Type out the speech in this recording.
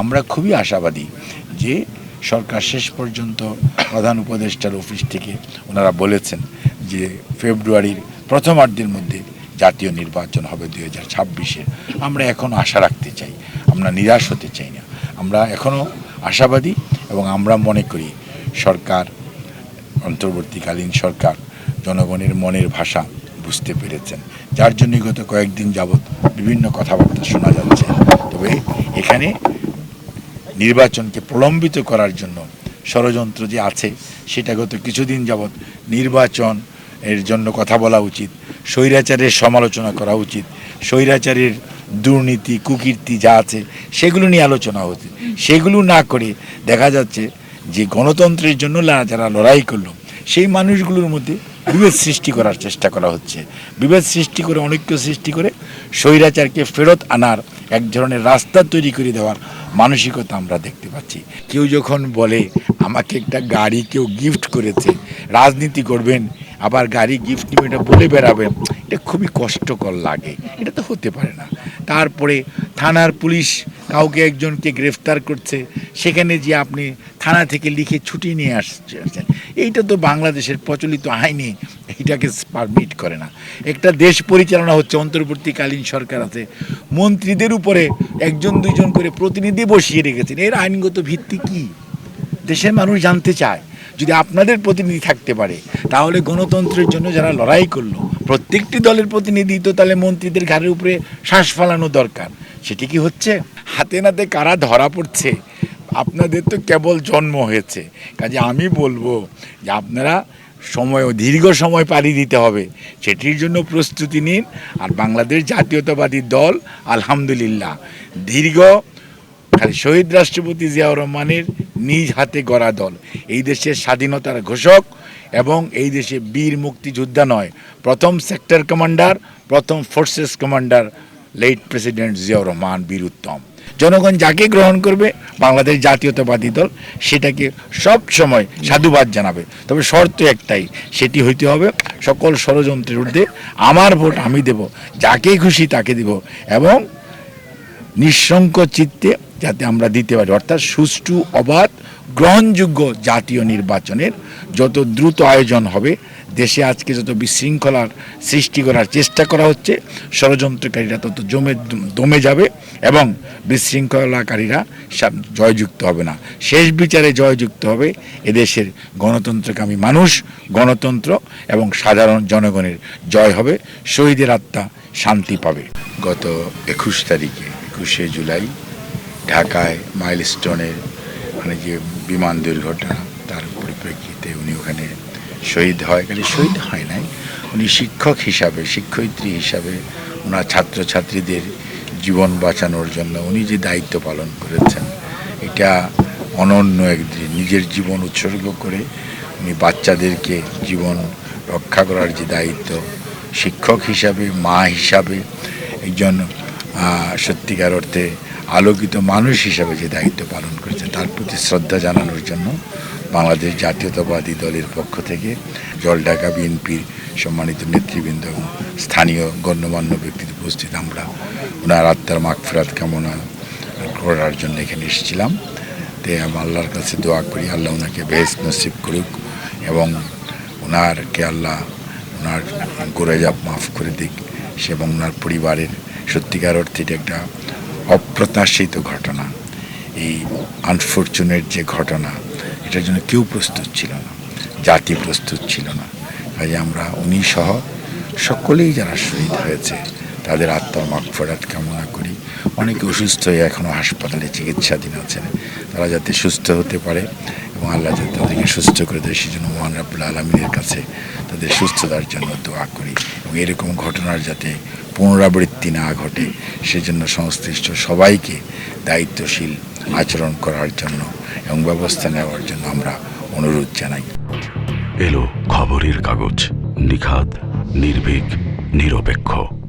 আমরা খুবই আশাবাদী যে সরকার শেষ পর্যন্ত প্রধান উপদেষ্টার অফিস থেকে ওনারা বলেছেন যে ফেব্রুয়ারির প্রথমার্ধের মধ্যে জাতীয় নির্বাচন হবে দুই হাজার ছাব্বিশে। আমরা এখনও আশা রাখতে চাই, আমরা নিরাশ হতে চাই না। আমরা এখনও আশাবাদী এবং আমরা মনে করি সরকার, অন্তর্বর্তীকালীন সরকার, জনগণের মনের ভাষা বুঝতে পেরেছেন। যার জন্য গত কয়েকদিন যাবৎ বিভিন্ন কথাবার্তা শোনা যাচ্ছে। তবে এখানে নির্বাচনকে প্রলম্বিত করার জন্য ষড়যন্ত্র যে আছে, সেটা গত কিছুদিন যাবৎ নির্বাচন এর জন্য কথা বলা উচিত, স্বৈরাচারের সমালোচনা করা উচিত, স্বৈরাচারের দুর্নীতি, কুকীর্তি যা আছে, সেগুলো নিয়ে আলোচনা হচ্ছে সেগুলো না করে দেখা যাচ্ছে যে গণতন্ত্রের জন্য যারা লড়াই করল, সেই মানুষগুলোর মধ্যে বিভেদ সৃষ্টি করার চেষ্টা করা হচ্ছে। বিভেদ সৃষ্টি করে, অনৈক্য সৃষ্টি করে স্বৈরাচারকে ফেরত আনার এক ধরনের রাস্তা তৈরি করে দেওয়ার মানসিকতা আমরা দেখতে পাচ্ছি। কেউ যখন বলে, আমাকে একটা গাড়ি কেউ গিফট করেছে, রাজনীতি করবেন, আবার গাড়ি গিফট নিবে এটা বলে বেড়াবেন, এটা খুবই কষ্টকর লাগে। এটা তো হতে পারে না। তারপরে থানার পুলিশ কাউকে একজনকে গ্রেফতার করছে, সেখানে যে আপনি থানা থেকে লিখে ছুটি নিয়ে আসছেন, এইটা তো বাংলাদেশের প্রচলিত আইনে এটাকে পারমিট করে না। একটা দেশ পরিচালনা হচ্ছে, অন্তর্বর্তীকালীন সরকার আছে। মন্ত্রীদের উপরে একজন, দুইজন করে প্রতিনিধি বসিয়ে রেখেছেন। এর আইনগত ভিত্তি কি? দেশের মানুষ জানতে চায়। যদি আপনাদের প্রতিনিধি থাকতে পারে, তাহলে গণতন্ত্রের জন্য যারা লড়াই করল, প্রত্যেকটি দলের প্রতিনিধি তো তাহলে মন্ত্রীদের ঘাড়ের উপরে শ্বাস ফালানো দরকার। সেটি কি হচ্ছে? হাতে নাতে কারা ধরা পড়ছে? আপনাদের তো কেবল জন্ম হয়েছে। কাজে আমি বলব যে আপনারা সময় দীর্ঘ সময় পাড়ি দিতে হবে। সেটির জন্য প্রস্তুতি নিন। আর বাংলাদেশ জাতীয়তাবাদী দল, আলহামদুলিল্লাহ। দীর্ঘ শহীদ রাষ্ট্রপতি জিয়াউর রহমানের নিজ হাতে গড়া দল। এই দেশের স্বাধীনতার ঘোষক এবং এই দেশে বীর মুক্তিযোদ্ধা নয়। প্রথম সেক্টর কমান্ডার, প্রথম forces commander late president Ziaur Rahman Bir Uttom জনগণ যাকে গ্রহণ করবে বাংলাদেশ জাতীয়তাবাদী দল সেটাকে সব সময় সাধুবাদ জানাবে তবে শর্ত একটাই সেটি হইতে হবে সকল ষড়যন্ত্রের ঊর্ধ্বে আমার ভোট আমি দেব, যাকে খুশি তাকে দেব, এবং নিঃসংক চিত্তে যাতে আমরা দিতে পারি। অর্থাৎ সুষ্ঠু, অবাধ, গ্রহণযোগ্য জাতীয় নির্বাচনের যত দ্রুত আয়োজন হবে দেশে আজকে যত বিশৃঙ্খলার সৃষ্টি করার চেষ্টা করা হচ্ছে, ষড়যন্ত্রকারীরা তত জমে, দমে যাবে এবং বিশৃঙ্খলাকারীরা জয়যুক্ত হবে না। শেষ বিচারে জয়যুক্ত হবে এদেশের গণতন্ত্রকামী মানুষ, গণতন্ত্র এবং সাধারণ জনগণের জয় হবে, শহীদের আত্মা শান্তি পাবে। গত একুশ তারিখে, একুশে জুলাই, ঢাকায় মাইলস্টোনের মানে যে বিমান দুর্ঘটনা, তার পরিপ্রেক্ষিতে উনি ওখানে শহীদ হয়, খালি শহীদ হয় নাই। উনি শিক্ষক হিসাবে, শিক্ষয়িত্রী হিসাবে ওনার ছাত্রছাত্রীদের জীবন বাঁচানোর জন্য উনি যে দায়িত্ব পালন করেছেন, এটা অনন্য একদিন। নিজের জীবন উৎসর্গ করে উনি বাচ্চাদেরকে জীবন রক্ষা করার যে দায়িত্ব, শিক্ষক হিসাবে, মা হিসাবে, একজন সত্যিকার অর্থে আলোকিত মানুষ হিসাবে যে দায়িত্ব পালন করেছে তার প্রতি শ্রদ্ধা জানানোর জন্য বাংলাদেশ জাতীয়তাবাদী দলের পক্ষ থেকে জলঢাকা বিএনপির সম্মানিত নেতৃবৃন্দ এবং স্থানীয় গণ্যমান্য ব্যক্তিদের উপস্থিত আমরা ওনার আত্মার মাগফিরাত কামনা করার জন্য এখানে এসেছিলাম। তো আমি আল্লাহর কাছে দোয়া করি, আল্লাহ ওনাকে বেশ নসিব করুক এবং ওনারকে আল্লাহ ওনার গোরেজাপ মাফ করে দিক সে এবং ওনার পরিবারের সত্যিকার অর্থে একটা অপ্রত্যাশিত ঘটনা। এই আনফর্চুনেট যে ঘটনা এটার জন্য কেউ প্রস্তুত ছিল না, জাতি প্রস্তুত ছিল না। কাজে আমরা উনি সহ সকলেই যারা শহীদ হয়েছে, তাদের আত্মার মাগফরাত কামনা করি। অনেকে অসুস্থ হয়ে এখনও হাসপাতালে চিকিৎসাধীন আছেন। তারা যাতে সুস্থ হতে পারে এবং আল্লাহ যাতে তাদেরকে সুস্থ করে দেয় সেই জন্য মহান রাবুল আলমিনের কাছে তাদের সুস্থতার জন্য দোয়া করি এবং এরকম ঘটনার যাতে পুনরাবৃত্তি না ঘটে, সেজন্য সংশ্লিষ্ট সবাইকে দায়িত্বশীল আচরণ করার জন্য এবং ব্যবস্থা নেওয়ার জন্য আমরা অনুরোধ জানাই। এলো খবরের কাগজ, নিখাদ, নির্ভীক, নিরপেক্ষ।